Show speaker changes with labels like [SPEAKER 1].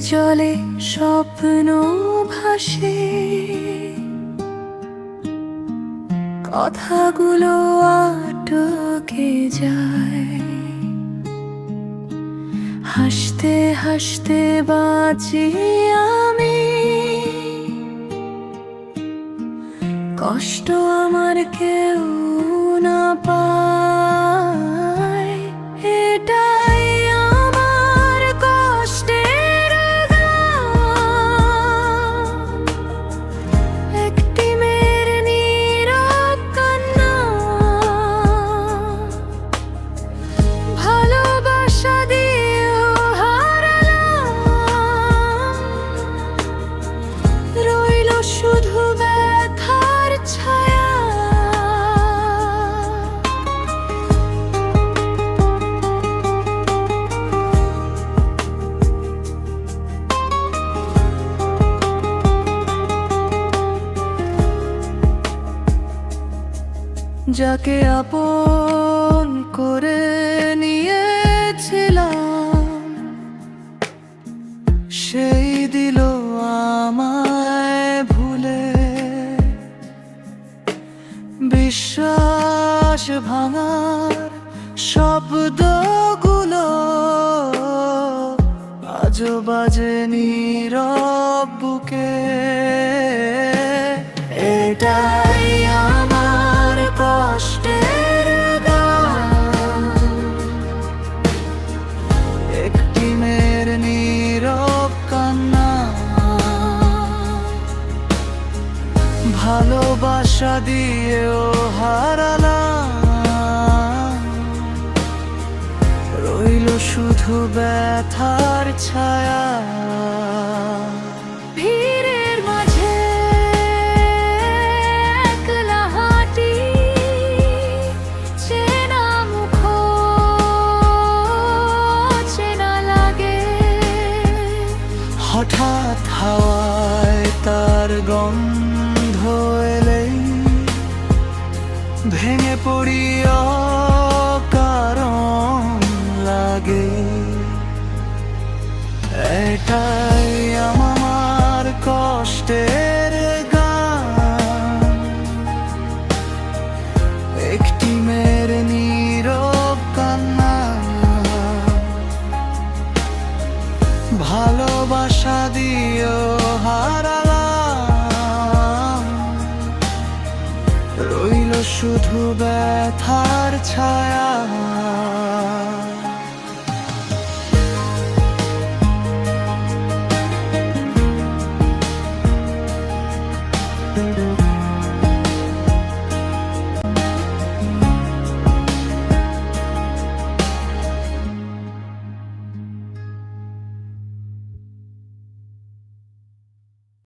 [SPEAKER 1] জলে স্বপ্ন ভাসে। কথাগুলো আটকে যায়। হাসতে হাসতে বাঁচি আমি। কষ্ট আমার কেউ না পায়। যাকে আপন করে নিয়েছিলাম, সেই দিল আমায় ভুলে। বিশ্বাস ভাঙার শব্দগুলো আজও বাজে নীরব বুকে। ভালোবাসা দিয়েও হারালাম। রইল শুধু ব্যথার ছায়া। হঠাৎ হাওয়ায় তার গন্ধ ভেঙে পড়ি কারণ লাগে। এটাই আমার কষ্টের গান। একটি মেয়ের নীরব কান্না। ভালোবাসা দিও হারালাম শুধু ব্যথার ছায়া। thank you